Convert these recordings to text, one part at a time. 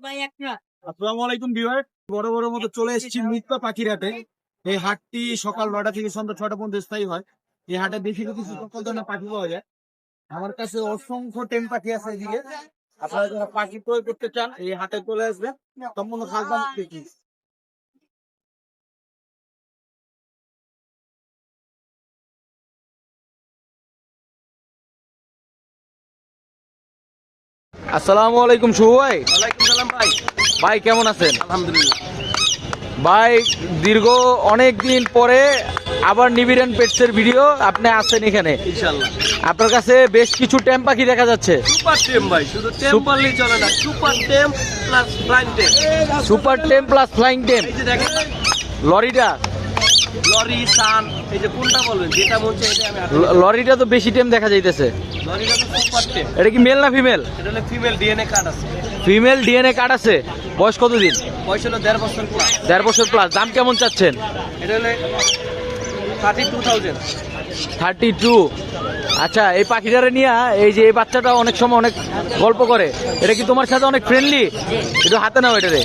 আসসালামু আলাইকুম ভিউয়ার বড় বড় মতো চলে এসেছি মিথ্যা পাখির হাটে এই হাটটি সকাল নয়টা থেকে সন্ধ্যা ছয়টা পর্যন্ত স্থায়ী হয়। এই হাটে বেশি কিছু সকল ধরনের পাখি পাওয়া যায়। আমার কাছে অসংখ্য টেম পাখি আছে এদিকে। আপনারা যারা পাখি ক্রয় করতে চান এই হাটে চলে আসবেন। সম্পূর্ণ খাসদাম দেখি। আসসালামু আলাইকুম শুভ ভাই। ভাই কেমন আছেন? আলহামদুলিল্লাহ ভাই দীর্ঘ অনেক দিন পরে আবার নিবিড়েন পেটসের ভিডিও আপনি আছেন এখানে। ইনশাআল্লাহ। আপনার কাছে বেশ কিছু ট্যাম পাখি দেখা যাচ্ছে। সুপার টেম ভাই শুধু টেম বললেই চলে না super tame plus flying tame super tame plus flying tame এই যে দেখেন। লরিটা লরি সান এই যে কোনটা বলবেন? যেটা বলছে এটা আমি লরিটা তো বেশি টেম দেখা যাইতেছে। লরিটা তো সুপার টেম। এটা কি মেল না ফিমেল এটা হলো ফিমেল ডিএনএ কার্ড আছে। ফিমেল ডিএনএ কার্ড আছে। বয়স কতদিন? বয়স হলো দেড় বছর প্লাস দেড় বছর প্লাস দাম কেমন চাচ্ছেন? এটা হলো thirty two thousand thirty two আচ্ছা এই পাখিটারে নিয়ে এই যে এই বাচ্চাটা অনেক সময় অনেক গল্প করে। এটা কি তোমার সাথে অনেক ফ্রেন্ডলি একটু হাতে নাও এটারে।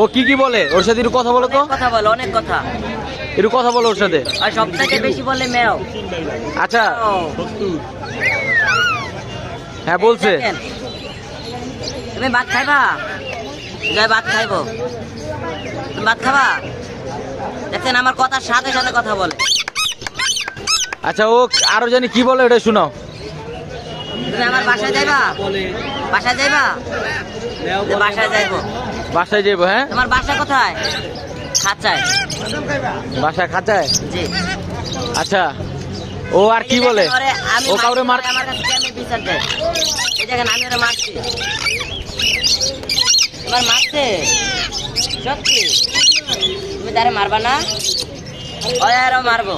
ও কি কি বলে? ওর সাথে একটু কথা বলো তো। কথা বলো অনেক কথা। একটু কথা বলো ওর সাথে। আর সব থেকে বেশি বলে মেও আচ্ছা। হ্যাঁ বলছে। তুমি ভাত খাইবা? জয় ভাত খাইবো। তুমি ভাত খাবা? দেখছেন আমার কথার সাথে সাথে কথা বলে। আচ্ছা ও আরও জানি কি বলে ওটা শোনাও। তুমি আমার বাসায় যাইবা? বলে বাসায় যাইবা? বাসায় যাইবো। বাসায় যাব হ্যাঁ? তোমার বাসা কোথায়? খাঁচায়। বাসা খাঁচায়? জি। আচ্ছা ও আর কি বলে? আমি ও কাউরে মার আমার কাছে কেমন বিচার দেয়? এই দেখেন আমি ওরা মারছি। তোমার মারছে? সত্যি? তুমি তারে মারবা না? ওই আরও মারবো।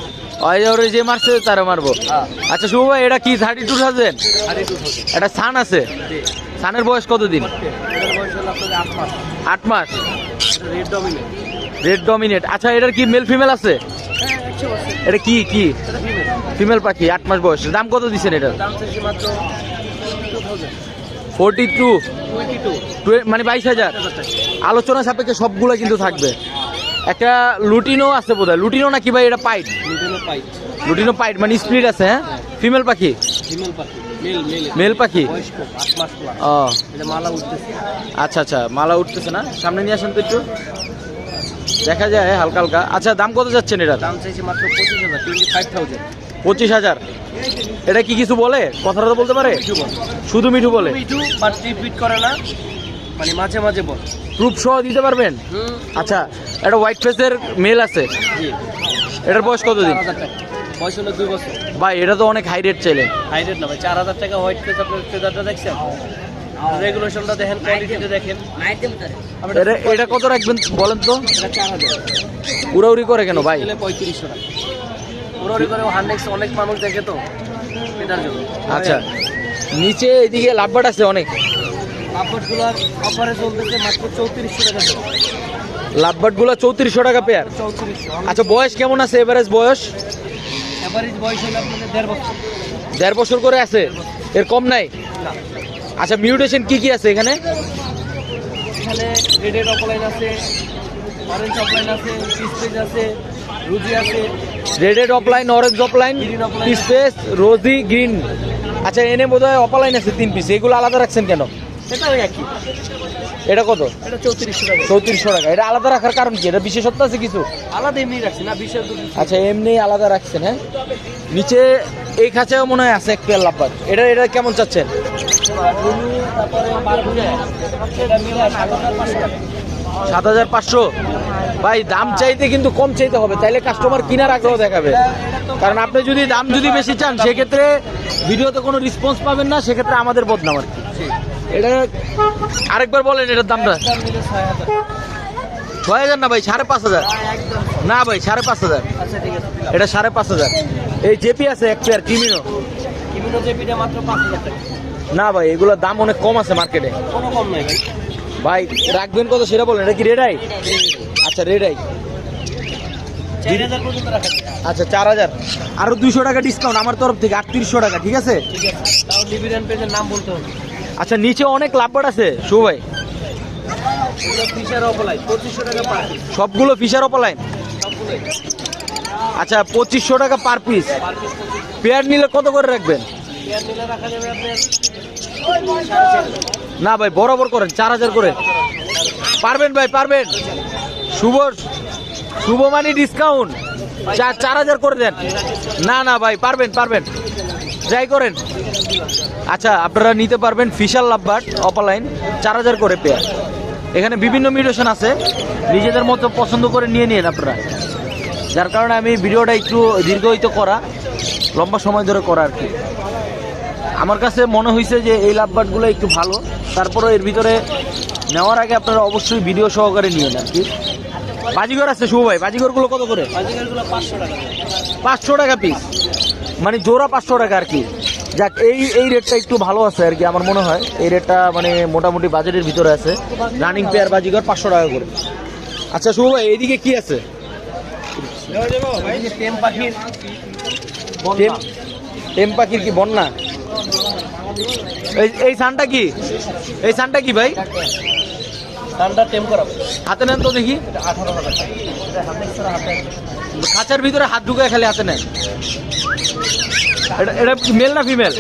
ওই যে ওরে যে মারছে তারে মারবো। হ্যাঁ। আচ্ছা শুভ ভাই এটা কি থার্টি টু থাউজেন্ড এটা সান আছে? সানের বয়স কতদিন? আট মাস। রেড ডমিনেট আচ্ছা এটার কি মেল ফিমেল আছে? হ্যাঁ এটা কি কি? ফিমেল পাখি আট মাস বয়স। দাম কত দিচ্ছেন এটার? ফোরটি টু মানে বাইশ হাজার। আলোচনা সাপেক্ষে সবগুলো কিন্তু থাকবে। একটা লুটিনো আছে বোধহয়। লুটিনো নাকি ভাই এটা পাইট? Lutino pied. মানে স্প্লিট আছে হ্যাঁ? ফিমেল পাখি? ফিমেল পাখি মেল পাখি? ও। মালা উঠতেছে। আচ্ছা আচ্ছা মালা উঠতেছে না? সামনে নিয়ে আসেন তো একটু। দেখা যায় হালকা হালকা। আচ্ছা দাম কত যাচ্ছেন এটার? দাম চাইছি মাত্র পঁচিশ হাজার টোয়েন্টি ফাইভ থাউজেন্ড পঁচিশ হাজার। এটা কি কিছু বলে? কথাটা তো বলতে পারে? শুধু মিঠু বলে। মিঠু বাট করে না। মানে মাঝে মাঝে বল। প্রুফ সহ দিতে পারবেন? আচ্ছা একটা হোয়াইট ফেসের মেল আছে। এটার বয়স কতদিন? বয়স হলো দুই বছর। ভাই এটা তো অনেক হাই রেট চাইলেন হাই রেট না ভাই চার হাজার টাকা হোয়াইট ফেস আপনার ফেদারটা দেখছেন? রেগুলেশনটা দেখেন কোয়ালিটিটা দেখেন। এটা এটা কত রাখবেন বলেন তো? এটা উড়াউড়ি করে কেন ভাই? পঁয়ত্রিশশো টাকা। ওরা করে হান্ড্রেক্স অনেক মানুষ দেখে তো জন্য। আচ্ছা। নিচে এদিকে লাভবাট আছে অনেক। আপডগুলো অফারে চলতেছে মাত্র চৌত্রিশশো টাকা চৌত্রিশশো টাকা পেয়ার চৌত্রিশশো। আচ্ছা বয়স কেমন আছে এভারেজ বয়স? বয়স হলো আপনাদের দেড় বছর। দেড় বছর করে আছে? এর কম নাই? আচ্ছা মিউটেশন কি কি আছে এখানে? এখানে রেডেড অফলাইন আছে অরেঞ্জ অফলাইন আছে রুজি আছে red eyed opaline orange opaline space rosy green আচ্ছা এনে বোধ হয় অফলাইন আছে তিন পিস এগুলো আলাদা রাখছেন কেন? সেটা ওই একই। এটা কত? এটা চৌত্রিশশো টাকা। চৌত্রিশশো টাকা। এটা আলাদা রাখার কারণ কি? এটা বিশেষত্ব আছে কিছু? আলাদা এমনি রাখছি না বিশেষ আচ্ছা এমনি আলাদা রাখছেন হ্যাঁ? নিচে এই খাঁচাও মনে হয় আছে এক পেয়ার লাভবাট এটা এটা কেমন চাচ্ছেন? সাত হাজার পাঁচশো। ভাই দাম চাইতে কিন্তু কম চাইতে হবে। তাইলে কাস্টমার কিনার আগ্রহ দেখাবে। কারণ আপনি যদি দাম যদি বেশি চান সেক্ষেত্রে ভিডিওতে কোনো রেসপন্স পাবেন না সেক্ষেত্রে আমাদের বদনাম আর কি। এটা আরেকবার বলেন এটার দামটা। ছয় হাজার না ভাই সাড়ে পাঁচ হাজার। না ভাই সাড়ে পাঁচ হাজার। এটা সাড়ে পাঁচ হাজার। এই জেপি আছে এক পেয়ার কিমিনো বিভিন্ন জেপিটা মাত্র পাঁচ হাজার টাকা। না ভাই এগুলোর দাম অনেক কম আছে মার্কেটে কোনো কম নাই ভাই। রাখবেন কত সেটা বলেন এটা কি রেড আই আচ্ছা রেড আই চার হাজার পর্যন্ত রাখা যায়। আচ্ছা চার হাজার। আরও দুইশো টাকা ডিসকাউন্ট আমার তরফ থেকে আটত্রিশশো টাকা ঠিক আছে? নাম বলতে হবে। আচ্ছা নিচে অনেক লাভবাট আছে শু ভাই। সবগুলো ফিশার অপলাইন আচ্ছা পঁচিশশো টাকা পার পিস পেয়ার নিলে কত করে রাখবেন? না ভাই, বরাবর করেন, চার হাজার করে। পারবেন ভাই, পারবেন। শুভ শুভ মানি ডিসকাউন্ট চার চার হাজার করে দেন। না না ভাই, পারবেন পারবেন। যাই করেন। আচ্ছা আপনারা নিতে পারবেন ফিশাল লাভবাট অপালাইন চার হাজার করে পেয়ার এখানে বিভিন্ন মিউটেশন আছে। নিজেদের মতো পছন্দ করে নিয়ে নিন আপনারা। যার কারণে আমি ভিডিওটা একটু দীর্ঘায়িত করা লম্বা সময় ধরে করা আর কি। আমার কাছে মনে হয়েছে যে এই লাভবাটগুলো একটু ভালো। তারপরে এর ভিতরে নেওয়ার আগে আপনারা অবশ্যই ভিডিও সহকারে নিয়ে নেন কি। বাজিঘর আছে শুভ ভাই বাজিগরগুলো কত করে? পাঁচশো টাকা পিস মানে জোড়া পাঁচশো টাকা আর কি। যাক এই এই রেটটা একটু ভালো আছে আর কি আমার মনে হয়। এই রেটটা মানে মোটামুটি বাজেটের ভিতরে আছে। রানিং পেয়ার বাজিগর পাঁচশো টাকা করে। আচ্ছা শুভ ভাই এইদিকে কি আছে? টেম- পাখির কি বন্যা? এই এই সানটা কি? এই সানটা কি ভাই? হাতে নেন তো দেখি। খাঁচার ভিতরে হাত ঢুকে খালি হাতে নেন। এটা এটা মেল না ফিমেল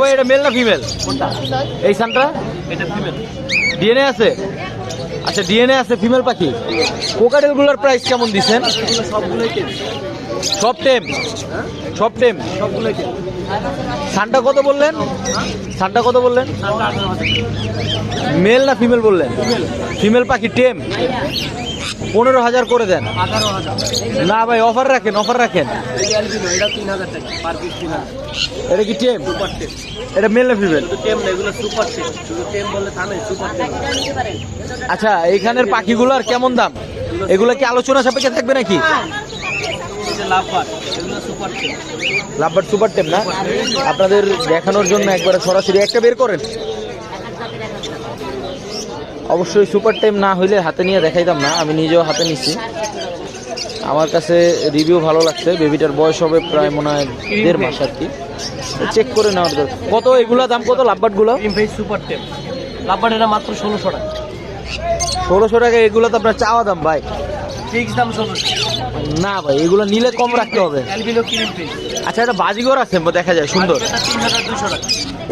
ভাই এটা মেল না ফিমেল এই সানটা? ফিমেল ডিএনএ আছে? আচ্ছা ডিএনএ আছে ফিমেল পাখি। কোকাটেলগুলোর প্রাইস কেমন দিচ্ছেন সব টেম সব টেম সানটা কত বললেন? সানটা কত বললেন? মেল না ফিমেল বললেন? ফিমেল পাখি টেম পনেরো হাজার করে দেন। না ভাই অফার রাখেন অফার রাখেন। এটা কি টেম? এটা মেল না ফিমেল আচ্ছা এইখানের পাখিগুলোর কেমন দাম? এগুলো কি আলোচনা সাপেক্ষে থাকবে নাকি? লাভবার সুপার টেম না? আপনাদের দেখানোর জন্য একবারে সরাসরি একটা বের করেন। অবশ্যই সুপার টাইম না হইলে হাতে নিয়ে দেখাইতাম না আমি নিজেও হাতে নিচ্ছি আমার কাছে রিভিউ ভালো লাগছে বেবিটার বয়স হবে প্রায় মনে হয় দেড় মাস আর কি। চেক করে নেওয়ার দরকার। কত এগুলো দাম কত লাভবাটগুলো সুপার টেপ লাভবার এটা মাত্র ষোলোশো টাকা। ষোলোশো টাকা এগুলো তো আপনার চাওয়া দাম ভাই। ফিক্স দাম ষোলোশো না ভাই এগুলো নিলে কম রাখতে হবে। আচ্ছা এটা বাজিগর আছে দেখা যায় সুন্দর।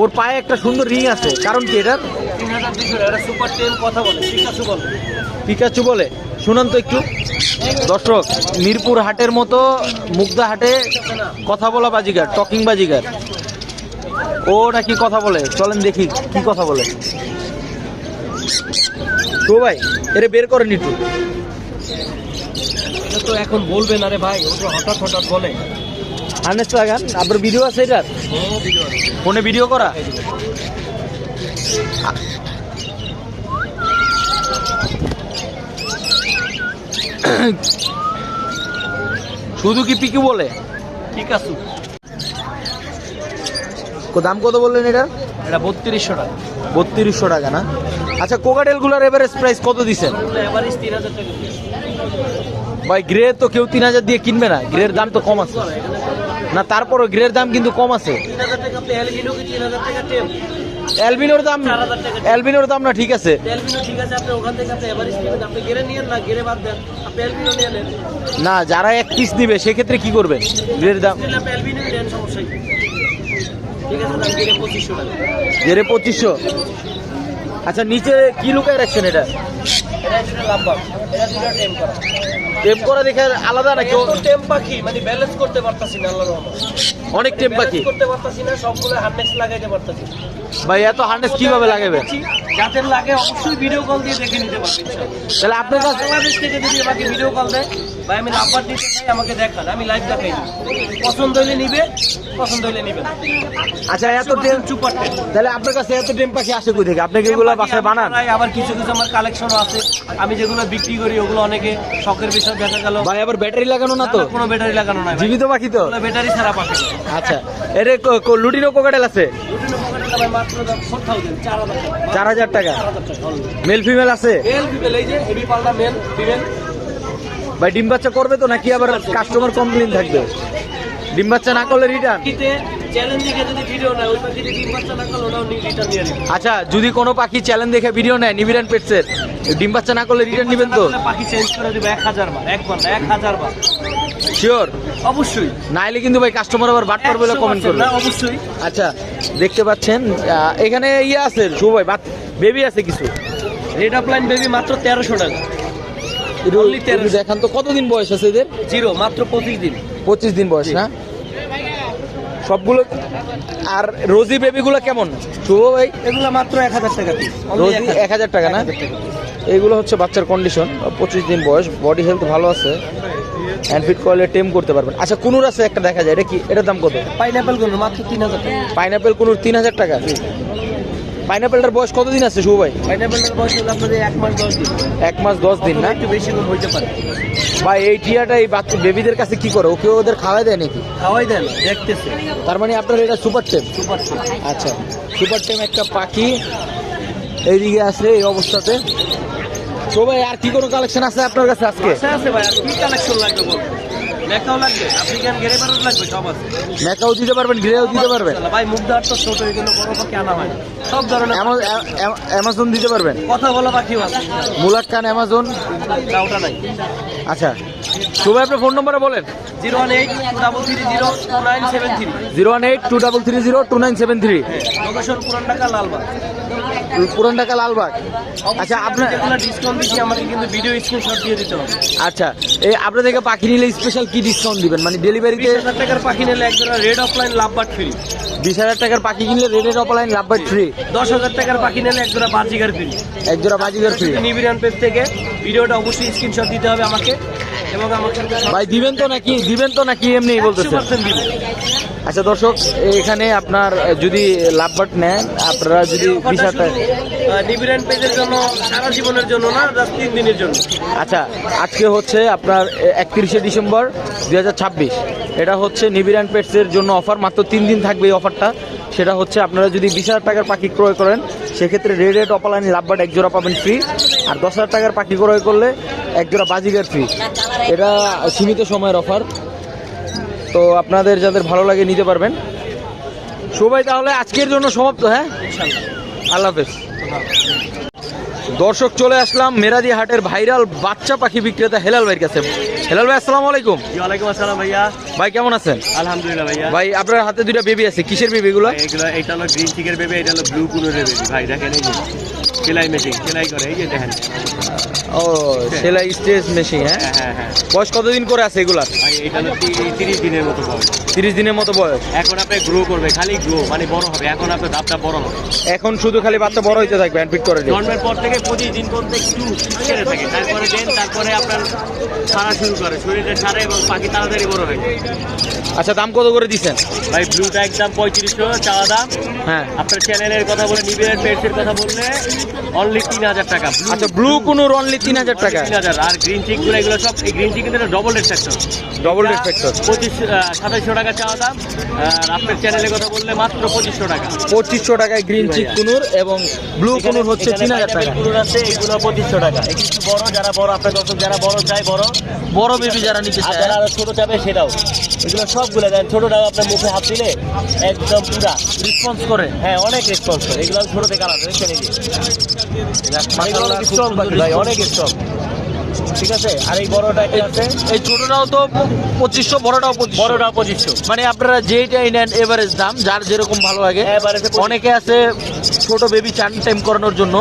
ওর পায়ে একটা সুন্দর রিং আছে। কারণ কি এটার? এটা সুপার টেন কথা বলে পিকাচু বলে। শুনান তো একটু। দর্শক মিরপুর হাটের মতো মুগদা হাটে কথা বলা বাজিগার টকিং বাজিগার। ও নাকি কথা বলে? চলেন দেখি কি কথা বলে। তো ভাই এরে বের করেন একটু। তো এখন বলবে না রে ভাই ও তো হঠাৎ হঠাৎ বলে। হার্নেস লাগান আপনার ভিডিও আছে এটার? ফোনে ভিডিও করা? শুধু কি পিকু বলে? ঠিক আছে কো দাম কত বললেন এটা? এটা বত্রিশশো টাকা। বত্রিশশো টাকা না? আচ্ছা কোকাটেলগুলোর এভারেজ প্রাইস কত টাকা। ভাই গ্রে তো কেউ তিন হাজার দিয়ে কিনবে না। গ্রের দাম তো কম আছে। না তারপরও গ্রের দাম কিন্তু কম আছে। অ্যালবিনোর দাম অ্যালবিনোর দাম না ঠিক আছে। ঠিক আছে আপনি ওখান থেকে আপনি এভারেজ নেবেন আপনি গেরে নিয়েন না গেরে বাদ দেন। আপনি অ্যালবিনো নিয়ে নেন। না যারা এক পিস নিবে সেক্ষেত্রে কি করবেন গ্রেড দাম আপনি অ্যালবিনো নেন সমস্যা ঠিক আছে দাম গেরে পঁচিশশো টাকা। পঁচিশশো। আচ্ছা নিচে কি লুকায় রাখছেন এটা? টেম করা দেখে আলাদা টেম পাখি মানে ব্যালেন্স করতে পারতাছি না আল্লাহর অনেক টেম পাখি। করতে পারতাছি না সবগুলো হার্নেস লাগাইতে পারতাছি। ভাই এত হার্নেস কীভাবে লাগাবে যাদের লাগে অবশ্যই ভিডিও কল দিয়ে দেখে নিতে পারবেন তাহলে আপনার কাছে বাংলাদেশ থেকে যদি আমাকে ভিডিও কল দেয় ভাই আমি নাম্বার দিতে চাই আমাকে দেখান আমি লাইভ দেখাই দিই। পছন্দ হইলে নিবে পছন্দ হইলে নিবে। আচ্ছা এত টেম তাহলে আপনার কাছে এত টেম পাখি আসে কই থেকে? আপনি কি এগুলো বাসায় বানান। আবার কিছু কিছু আমার কালেকশনও আছে। আমি যেগুলো বিক্রি করি ওগুলো অনেকে শখের বিষয় দেখা গেল। ভাই আবার ব্যাটারি লাগানো না তো? কোনো ব্যাটারি লাগানো নাই জীবিত পাখি তো? ব্যাটারি ছাড়া পাখি আচ্ছা এর লুটিনো কোকাটেল আছে? চার হাজার টাকা। মেল ফিমেল আছে? মেল ফিমেল এই যে হেভি পাল্টা মেল ফিমেল ভাই ডিম বাচ্চা করবে তো নাকি আবার কাস্টমার কমপ্লেন থাকবে? ডিম বাচ্চা না করলে রিটার্ন পাখিতে দেখে যদি ভিডিও নেয় ওই পাখি যদি ডিম বাচ্চা না করলে ওটাও রিটার্ন নিয়ে নেবে আচ্ছা যদি কোনো পাখি চ্যালেঞ্জ দেখে ভিডিও নেয় নিবিরান পেটসের ডিম বাচ্চা না করলে রিটার্ন নেবেন তো? পাখি চেঞ্জ করে দিবে এক হাজার বার একবার না এক হাজার বার। শিওর অবশ্যই। নাইলে কিন্তু ভাই কাস্টমার আবার বলে কমেন্ট করবে। অবশ্যই। আচ্ছা দেখতে পাচ্ছেন এখানে ইয়ে আছে শুভ ভাই বেবি আছে কিছু? রেড অফ লাইন বেবি মাত্র তেরোশো টাকা। একটু- Only একটু 1300 দেখান তো কতদিন বয়স আছে এদের? জিরো মাত্র পঁচিশ দিন। পঁচিশ দিন বয়স না? সবগুলো আর রোজি বেবিগুলো কেমন? শুভ ভাই? এগুলো মাত্র এক হাজার টাকা রোজি এক হাজার টাকা না? এইগুলো হচ্ছে বাচ্চার কন্ডিশন পঁচিশ দিন বয়স বডি হেলথ ভালো আছে অ্যান্ডফিট করলে টেম করতে পারবেন। আচ্ছা কুনুর আছে একটা দেখা যায় এটা কি এটার দাম কত? পাইনাপেল কুনুর মাত্র তিন হাজার টাকা। পাইনাপেল কুনুর তিন হাজার টাকা? পাইনাপেলটার বয়স কতদিন আছে শুভ ভাই? পাইনাপেলটার বয়স হলো আপনাদের এক মাস দশ দিন। এক মাস দশ দিন না? একটু বেশি গুণ হইতে পারে। বা এই টিয়াটা এই বাচ্চা বেবিদের কাছে কি করে? ওকে ওদের খাওয়াই দেয় নাকি? খাওয়াই দেন দেখতেছে। তার মানে আপনার এটা সুপার টেম সুপার আচ্ছা সুপার টেম একটা পাখি এইদিকে আছে এই অবস্থাতে। তো ভাই আর কি কোনো কালেকশন আছে আপনার কাছে আজকে? আছে আছে ভাই আর কি কালেকশন লাগবে বল লাগবে আফ্রিকান গেরে বারোদ লাগবে সব আছে। মেকাও দিতে পারবেন গ্রেও দিতে পারবেন। ভাই মুগদার তো ছোট এগুলো বড় পাখি আনা হয়? সব ধরনের অ্যামা- অ্যা- অ্যা- অ্যামাজন দিতে পারবেন। কথা বলা পাখিও আছে। মুলাক খান অ্যামাজন। না ওটা নাই। আচ্ছা শুভ আপনার ফোন নম্বরে বলেন। Zero one eight double three zero two nine seven three. Zero one eight two double three zero two nine seven three. Location Puran Dhaka Lalbagh. পুরান ঢাকা লালবাগ আচ্ছা আপনার ডিসকাউন্ট দিচ্ছি আমাকে কিন্তু ভিডিও স্ক্রিনশট দিয়ে দিতে হবে। আচ্ছা এই আপনার থেকে পাখি নিলে স্পেশাল কি ডিসকাউন্ট দিবেন? মানে ডেলিভারিতে বিশ হাজার টাকার পাখি নিলে একজোড়া রেড অফলাইন লাভবাট ফ্রি বিশ হাজার টাকার পাখি কিনলে রেডের অপলাইন লাভ বাই থ্রি দশ হাজার টাকার পাখি নিলে একজোড়া বাজিগার ফ্রি এক জোড়া বাজিগার ফ্রি নিবিরান পেজ থেকে ভিডিওটা অবশ্যই স্ক্রিনশট দিতে হবে আমাকে এবং আমাকে ভাই দিবেন তো নাকি দিবেন তো নাকি এমনি বলতেছে। আচ্ছা দর্শক এখানে আপনার যদি লাভ লাভবাট নেন আপনারা যদি পেজের জন্য সারা জীবনের জন্য না জাস্ট তিন দিনের জন্য। আচ্ছা আজকে হচ্ছে আপনার একত্রিশে ডিসেম্বর দু হাজার ছাব্বিশ। এটা হচ্ছে নিবিরান পেটসের জন্য অফার মাত্র তিন দিন থাকবে এই অফারটা। সেটা হচ্ছে আপনারা যদি বিশ হাজার টাকার পাখি ক্রয় করেন সেক্ষেত্রে রেড রেড অপালাইন লাভবাট এক জোড়া পাবেন ফ্রি আর দশ হাজার টাকার পাখি ক্রয় করলে এক জোড়া বাজিগার ফ্রি এটা সীমিত সময়ের অফার। তো আপনাদের যাদের ভালো লাগে নিতে পারবেন। সবাই তাহলে আজকের জন্য সমাপ্ত হ্যাঁ? আল্লাহ হাফেজ। দর্শক চলে আসলাম মেরাদি হাটের ভাইরাল বাচ্চা পাখি বিক্রেতা হেলাল ভাইয়ের কাছে। হেলাল ভাই আসসালামু আলাইকুম। ওয়ালাইকুম আসসালাম ভাইয়া। ভাই কেমন আছেন? আলহামদুলিল্লাহ ভাইয়া। ভাই আপনার হাতে দুইটা বেবি আছে কিসের বেবি এগুলো? এগুলো এটা হলো গ্রিন চিকের বেবি এটা হলো ব্লু কুনুরের বেবি ভাই দেখেন এই সেলাই মেশিন সেলাই করে এই যে দেখেন। ও সেলাই স্টেজ মেশিন হ্যাঁ? হ্যাঁ হ্যাঁ হ্যাঁ। বয়স কতদিন করে আছে এগুলার এটা তিরিশ দিনের মতো হবে তিরিশ দিনের মতো বয়স? এখন আপনি গ্রো করবে খালি গ্রো মানে বড় হবে। এখন আপনার দাঁতটা বড় হবে। এখন শুধু খালি বাচ্চা বড় হইতে থাকবে হ্যান্ড করে। জন্মের পর থেকে পঁচিশ দিন পর্যন্ত একটু ছেড়ে থাকে। তারপরে দেন তারপরে আপনার সারা শুরু করে। শরীরে সারে এবং পাখি তাড়াতাড়ি বড় হয় আচ্ছা দাম কত করে দিচ্ছেন ভাই ব্লুটা একদম পঁয়ত্রিশশো চাওয়া দাম। হ্যাঁ। আপনার চ্যানেলের কথা বলে নিবিড়ের পেটসের কথা বললে অনলি তিন হাজার টাকা আচ্ছা ব্লু কোনোর অনলি তিন হাজার টাকা? তিন হাজার আর গ্রিন চিকগুলো এগুলো সব এই গ্রিন চিক কিন্তু double rate factor Double rate factor। পঁচিশ সাতাইশশো টাকা চাওয়া দাম আর আপনার চ্যানেলের কথা বললে মাত্র পঁচিশশো টাকা। পঁচিশশো টাকায় গ্রিন চিক কুনুর এবং ব্লু কুনুর হচ্ছে তিন হাজার টাকা। কুনুর আছে এগুলো পঁচিশশো টাকা। একটু বড় যারা বড় আপনার দর্শক যারা বড় চাই বড়। বড় বেবি যারা নিতে চায়। যারা ছোট চাবে সেটাও। এগুলো সবগুলো দেন ছোটটাও আপনার মুখে হাত দিলে একদম পুরা। রেসপন্স করে। হ্যাঁ অনেক রেসপন্স করে। এগুলো ছোট থেকে আলাদা দেখছেন পাখি ভাই অনেক স্ট্রং ঠিক আছে? আর এই বড়টা একটা আছে? এই ছোটটাও তো পঁচিশশো বড়টাও পঁচিশশো। বড়টা পঁচিশশো। মানে আপনারা যেইটাই নেন এভারেজ দাম যার যেরকম ভালো লাগে। অনেকে আছে ছোট বেবি চান টাইম করানোর জন্য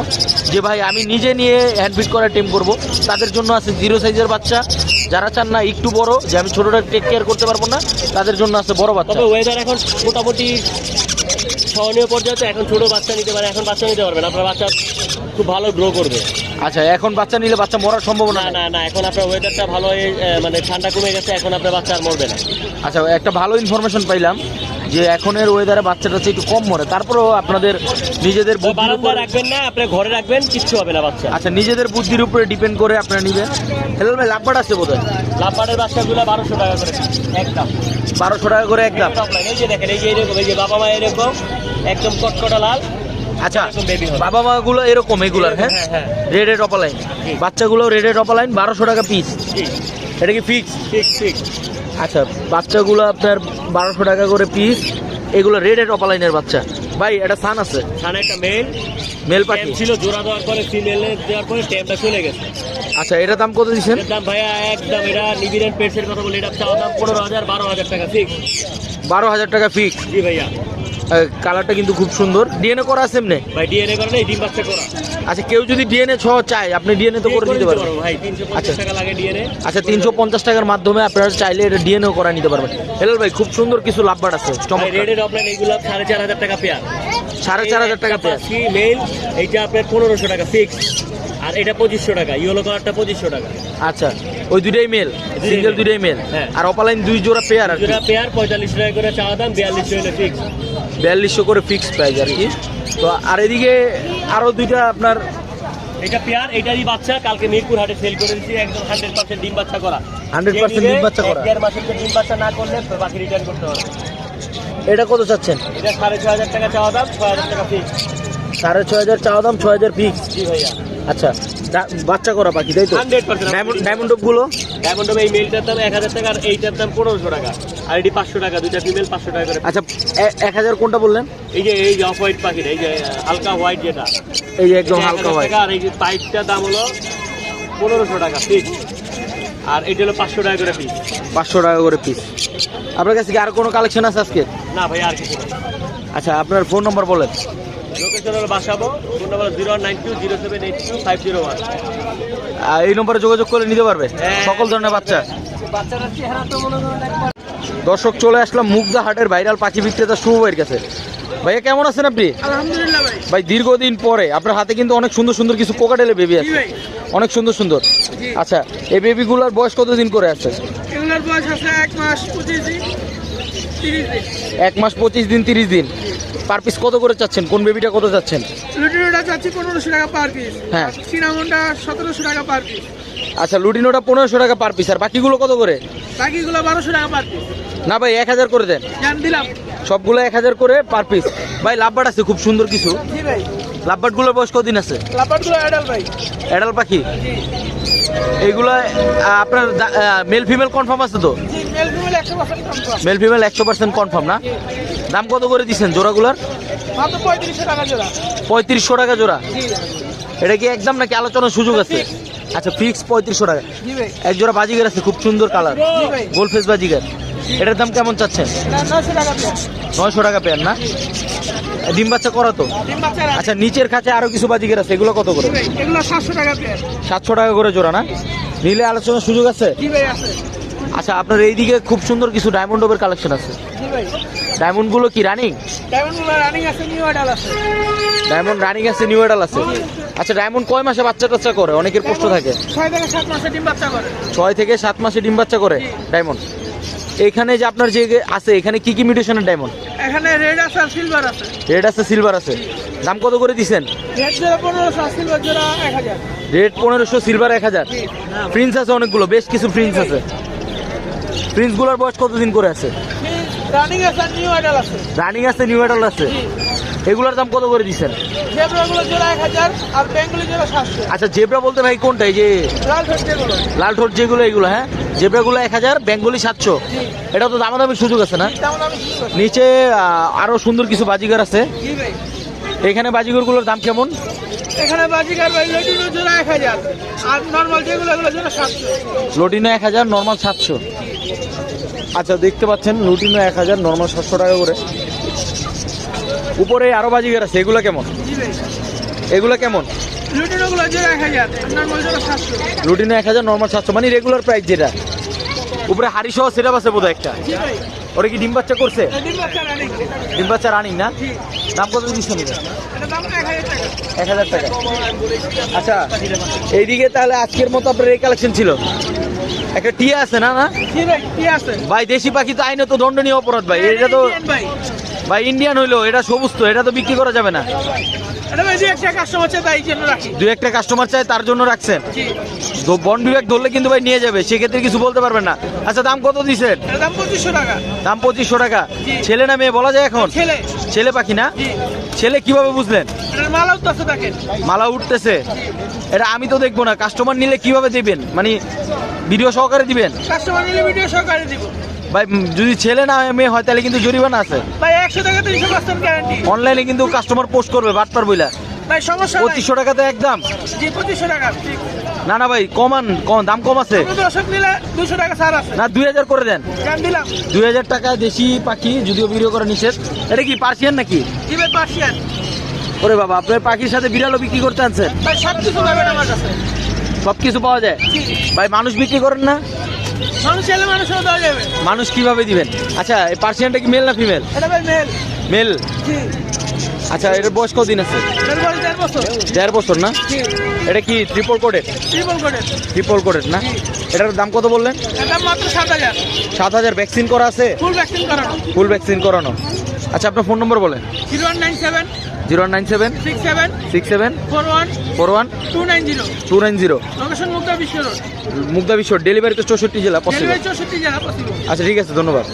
যে ভাই আমি নিজে নিয়ে হ্যান্ডফিট করে টেম করব। তাদের জন্য আছে জিরো সাইজের বাচ্চা। যারা চান না একটু বড় যে আমি ছোটটা টেক কেয়ার করতে পারব না তাদের জন্য আছে বড় বাচ্চা। তবে ওয়েদার এখন মোটামুটি সহনীয় পর্যায়ে তো এখন ছোটো বাচ্চা নিতে পারে এখন বাচ্চা নিতে পারবেন আপনার বাচ্চা খুব ভালো গ্রো করবে। আচ্ছা এখন বাচ্চা নিলে বাচ্চা মরার সম্ভাবনা না না না এখন আপনার ওয়েদারটা ভালো মানে ঠান্ডা কমে গেছে এখন আপনার বাচ্চা আর মরবে না। আচ্ছা একটা ভালো ইনফরমেশন পাইলাম। যে এখনের ওয়েদারে বাচ্চাটা একটু কম মরে তারপরেও আপনাদের নিজেদের বুদ্ধির উপর রাখবেন না আপনি ঘরে রাখবেন কিচ্ছু হবে না বাচ্চা। আচ্ছা নিজেদের বুদ্ধির উপরে ডিপেন্ড করে আপনারা নিবেন হেলো ভাই লাভবাট আছে বোধ হয় লাভবারের বাচ্চাগুলো বারোশো টাকা করে একদম বারোশো টাকা করে একদম এই যে দেখেন এই যে এরকম এই যে বাবা মা এরকম একদম কটকটা লাল আচ্ছা। বাবা মা গুলো এরকম এগুলার হ্যাঁ? হ্যাঁ হ্যাঁ। রেড রেড অপালাইন বাচ্চাগুলো রেড রেড অপালাইন বারোশো টাকা পিস এটা কি ফিক্স ঠিক ঠিক আচ্ছা বাচ্চাগুলো আপনার বারোশো টাকা করে পিস এগুলো রেড এর অপালাইনের বাচ্চা। ভাই এটা সান আছে। সামনে একটা মেল মেল পাখি। ছিল জোড়া দেওয়ার পরে ফিমেলে দেওয়ার পরে ট্যাবটা চলে গেছে। আচ্ছা এটা দাম কত দিচ্ছেন? দাম ভাইয়া একদম এটা নিবিড়ের পেটসের কথা বলি এটা চাওয়া দাম পনেরো হাজার বারো হাজার টাকা ফিক্স বারো হাজার টাকা ফিক্স জি ভাইয়া। কালারটা কিন্তু খুব সুন্দর। ডিএনএ করা আছে এমনি? ভাই ডিএনএ করা নেই ডিম বাচ্চা করা। আচ্ছা কেউ যদি ডিএনএ ছ চায় আপনি ডিএনএ তো করে নিতে পারবেন। আচ্ছা। আচ্ছা তিনশো পঞ্চাশ টাকার মাধ্যমে আপনারা চাইলে এটা ডিএনএ করা নিতে পারবেন। হেলাল ভাই খুব সুন্দর কিছু লাভবার আছে সাড়ে চার হাজার টাকা পেয়ার। সাড়ে চার হাজার টাকা পেয়ার। মেল এইটা আপনার পনেরোশো টাকা ফিক্স আর এটা পঁচিশশো টাকা ইয়েলো কালারটা পঁচিশশো টাকা। আচ্ছা ওই দুটাই মেল সিঙ্গেল। দুটাই মেল হ্যাঁ। আর অপালাইন দুই জোড়া পেয়ার আর দুটা পেয়ার পঁয়তাল্লিশ টাকা করে চাওয়া দাম বিয়াল্লিশশো হলে ফিক্স বিয়াল্লিশশো করে ফিক্স প্রাইস আর কি। তো আর এদিকে আরও দুইটা আপনার এটা পেয়ার এটারই বাচ্চা কালকে মিরপুর হাটে সেল করে দিচ্ছি একদম হান্ড্রেড পার্সেন্ট ডিম বাচ্চা করা। 100% ডিম বাচ্চা করা। দেড় মাসের ডিম বাচ্চা না করলে বাকি রিটার্ন করতে হবে। এটা কত চাচ্ছেন? এটা সাড়ে ছ হাজার টাকা চাওয়া দাম ছয় হাজার টাকা ফিক্স সাড়ে ছয় হাজার চাওয়া দাম ছয় হাজার ফিক্স জি ভাইয়া। আচ্ছা বাচ্চা করা পাখি তাই তো? ডায়মন্ড ডায়মন্ডগুলো তবে এই মেলটার দাম এক হাজার টাকা আর এইটার দাম পনেরোশো টাকা। আর এটি পাঁচশো টাকা দুইটা ফিমেল পাঁচশো টাকা করে। আচ্ছা এক হাজার কোনটা বললেন? এই যে এই যে অফ হোয়াইট পাখিটা এই যে হালকা হোয়াইট যেটা। এই যে একদম হালকা 1000 হয় টাকা আর এই যে পাইপটার দাম হলো পনেরোশো টাকা ফিক্স আর এটা হলো পাঁচশো টাকা করে পিস পাঁচশো টাকা করে পিস আপনার কাছে কি আর কোনো কালেকশন আছে আজকে? না ভাই আর কিছু আচ্ছা আপনার ফোন নম্বর বলেন। হলো Basabo. Phone number zero nine two zero seven eight two five zero one. এই নম্বরে যোগাযোগ করে নিতে পারবে? হ্যাঁ। সকল ধরনের বাচ্চা। বাচ্চাটার চেহারা তো মনে করেন দর্শক চলে আসলাম মুগদা হাটের ভাইরাল পাখি বিক্রেতা শুভ ভাইয়ের কাছে। ভাইয়া কেমন আছেন আপনি? আলহামদুলিল্লাহ ভাই। ভাই দীর্ঘদিন পরে আপনার হাতে কিন্তু অনেক সুন্দর সুন্দর কিছু কোকাটেলে বেবি আছে। অনেক সুন্দর সুন্দর। আচ্ছা এই বেবিগুলোর বয়স কতদিন করে আছে? এগুলোর বয়স আছে এক মাস পঁচিশ দিন তিরিশ দিন। এক মাস পঁচিশ দিন তিরিশ দিন। পার পিস কত করে চাচ্ছেন? কোন বেবিটা কত চাচ্ছেন? লুটিনোটা চাচ্ছি পনেরোশো টাকা পার পিস হ্যাঁ। সিনামনটা সতেরোশো টাকা পার পিস আচ্ছা লুটিনোটা পনেরোশো টাকা পার পিস আর বাকিগুলো কত করে? বাকিগুলো বারোশো টাকা পার পিস না ভাই এক হাজার করে দেন। জান দিলাম। সবগুলো এক হাজার করে পার পিস ভাই লাভবার আছে খুব সুন্দর কিছু। জি ভাই। লাভবাটগুলোর বয়স কদিন আছে? লাপাটগুলো অ্যাডাল ভাই। অ্যাডাল পাখি? এইগুলো আপনার মেল ফিমেল কনফার্ম আছে তো? মেল ফিমেল একশো পার্সেন্ট কনফার্ম না? দাম কত করে দিচ্ছেন জোড়াগুলার? পঁয়ত্রিশশো টাকা জোড়া। এটা কি একদম নাকি আলোচনার সুযোগ আছে? আচ্ছা ফিক্স পঁয়ত্রিশশো টাকা। এক জোড়া বাজিগার আছে খুব সুন্দর কালার জি ভাই। গোল ফেস বাজিগার। এটার দাম কেমন চাচ্ছেন? নয়শো টাকা পেয়ার। না? ডিম বাচ্চা করা তো? আচ্ছা নিচের কাছে আরও কিছু বাজিগার আছে এগুলো কত করে? এগুলো সাতশো টাকা সাতশো টাকা করে জোড়া না? নিলে আলোচনার সুযোগ আছে? আচ্ছা আপনার এইদিকে খুব সুন্দর কিছু ডায়মন্ড ওভের কালেকশন আছে। ডায়মন্ডগুলো কি রানিং ডায়মন্ডগুলো রানিং আছে নিউ অ্যাডাল আছে। ডায়মন্ড রানিং আছে নিউ এডাল আছে? আচ্ছা ডায়মন্ড কয় মাসে বাচ্চা টাচ্চা করে? অনেকের প্রশ্ন থাকে। ছয় থেকে সাত মাসে ডিম বাচ্চা করে। ছয় থেকে সাত মাসে ডিম বাচ্চা করে ডায়মন্ড এখানে যে আপনার যে আছে এখানে কি কি মিউটেশনের ডায়মন্ড এখানে রেড আছে আর সিলভার আছে। রেড আছে সিলভার আছে। দাম কত করে দিছেন? রেড জোড়া পনেরোশো আর সিলভার জোড়া এক হাজার। রেড পনেরোশো সিলভার এক হাজার। প্রিন্স আছে অনেকগুলো বেশ কিছু প্রিন্স আছে। প্রিন্সগুলোর বয়স কতদিন করে আছে? রানিং আছে নিউ আইডল আছে। রানিং আছে নিউ আইডল আছে। এগুলোর দাম কত করে দিচ্ছেন? জেব্রাগুলো জোড়া এক হাজার আর বেঙ্গলি জোড়া সাতশো। আচ্ছা জেব্রা বলতে ভাই কোনটা? এই যে লাল হচ্ছে যেগুলো। লাল ঠোঁট যেগুলো এগুলো হ্যাঁ? জেব্রাগুলো এক হাজার বেঙ্গলি সাতশো। এটা তো দামাদামির সুযোগ আছে না? নিচে আহ, আরও সুন্দর কিছু বাজিগার আছে। এখানে বাজিগরগুলোর দাম কেমন? এখানে বাজিকার ভাই লটিনো জোড়া এক হাজার আর নর্মাল যেগুলো এগুলো জোড়া সাতশো। লটিনো এক হাজার নর্মাল সাতশো। আচ্ছা দেখতে পাচ্ছেন লুটিনো এক হাজার নর্মাল সাতশো টাকা করে। উপরে আরও বাজিগার আছে এগুলো কেমন? এগুলো কেমন? জোড়া এক হাজার নর্মাল সাতশো। মানে রেগুলার প্রাইস যেটা। উপরে হাড়ি সহ সেটা আছে বোধহয় একটা। ওরা কি ডিম বাচ্চা করছে? ডিম বাচ্চা রানিং না? দাম কত দিচ্ছেন দাম এক হাজার টাকা। আচ্ছা এইদিকে তাহলে আজকের মতো আপনার এই কালেকশন ছিল। একটা টিয়া আছে না না? ভাই আছে। ভাই দেশি পাখি তো আইনে তো দণ্ডনীয় অপরাধ ভাই। এটা তো ভাই ইন্ডিয়ান হইল এটা সবুজ তো এটা তো বিক্রি করা যাবে না। দু একটা কাস্টমার চাই তার জন্য রাখছেন বন বিভাগ ধরলে কিন্তু ভাই নিয়ে যাবে সেক্ষেত্রে কিছু বলতে পারবেন না। আচ্ছা দাম কত এটার দাম পঁচিশশো টাকা। দাম পঁচিশশো টাকা। ছেলে না মেয়ে বলা যায় এখন? ছেলে। ছেলে পাখি না? ছেলে কীভাবে বুঝলেন? মালা উঠতেছে এটা আমি তো দেখব না। কাস্টমার নিলে কীভাবে দিবেন? মানে ভিডিও সহকারে দিবেন? কাস্টমার নিলে ভিডিও সহকারে দিব। ভাই যদি ছেলে না হয় মেয়ে হয় তাহলে কিন্তু জরিমানা আছে। ভাই একশো টাকা তিনশো পার্সেন্ট গ্যারান্টি অনলাইনে কিন্তু কাস্টমার পোস্ট করবে বাটপার বইলা। ভাই সমস্যা নাই। পঁচিশশো টাকাতে একদম জি পঁচিশশো টাকা ঠিক না না ভাই কমান কম দাম কম আছে। কোনো দর্শক নিলে দুশো টাকা ছাড় আছে। না দুই হাজার করে দেন। দুই হাজার টাকা দেশি পাখি যদিও ভিডিও করা নিষেধ। এটা কি পার্সিয়ান নাকি? পার্সিয়ান ওরে বাবা আপনার পাখির সাথে বিড়ালও বিক্রি করতে আনছেন? সব কিছু। পাওয়া যায়? ভাই মানুষ বিক্রি করেন না? মানুষ ছেলে মানুষও দেওয়া যাবে মানুষ কীভাবে দিবেন? আচ্ছা এই পার্সিয়ানটা কি মেল না ফিমেল এটা ভাই মেল মেল জি। আচ্ছা এটার বয়স কদিন আছে? দেড় বছর। না? এটা কি ট্রিপল কোডের ট্রিপল কোডের না? এটার দাম কত বললেন? মাত্র সাত হাজার। সাত হাজার ভ্যাকসিন করা আছে? ফুল ভ্যাকসিন করানো। ফুল ভ্যাকসিন করানো। আচ্ছা আপনার ফোন নম্বর বলেন। Zero one nine seven zero nine seven? Six seven six seven four one four one two nine zero two nine zero location Bishwa road. বিশ্ব delivery তো চৌষট্টি জেলা possible চৌষট্টি জেলা পসিবল আচ্ছা ঠিক আছে ধন্যবাদ।